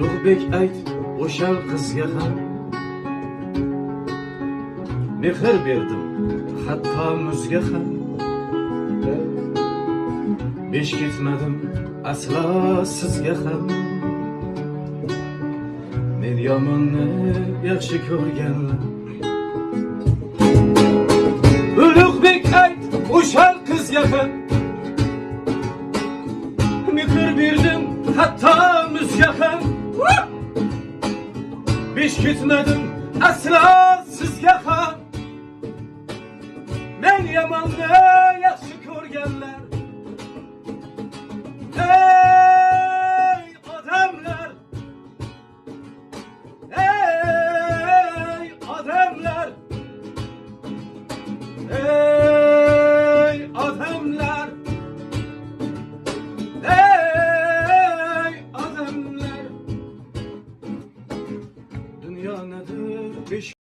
ulug'bek ayt o'shal qizga ham mehr berdim hatto muzga ham besh ketmadim aslo sizga ham men yomonni yaxshi ko'rganlar. Ulug'bek ayt o'shal qizga ham besh ketmadim aslo sizga ham men yomonni yaxshi ko'rganlar nedir besh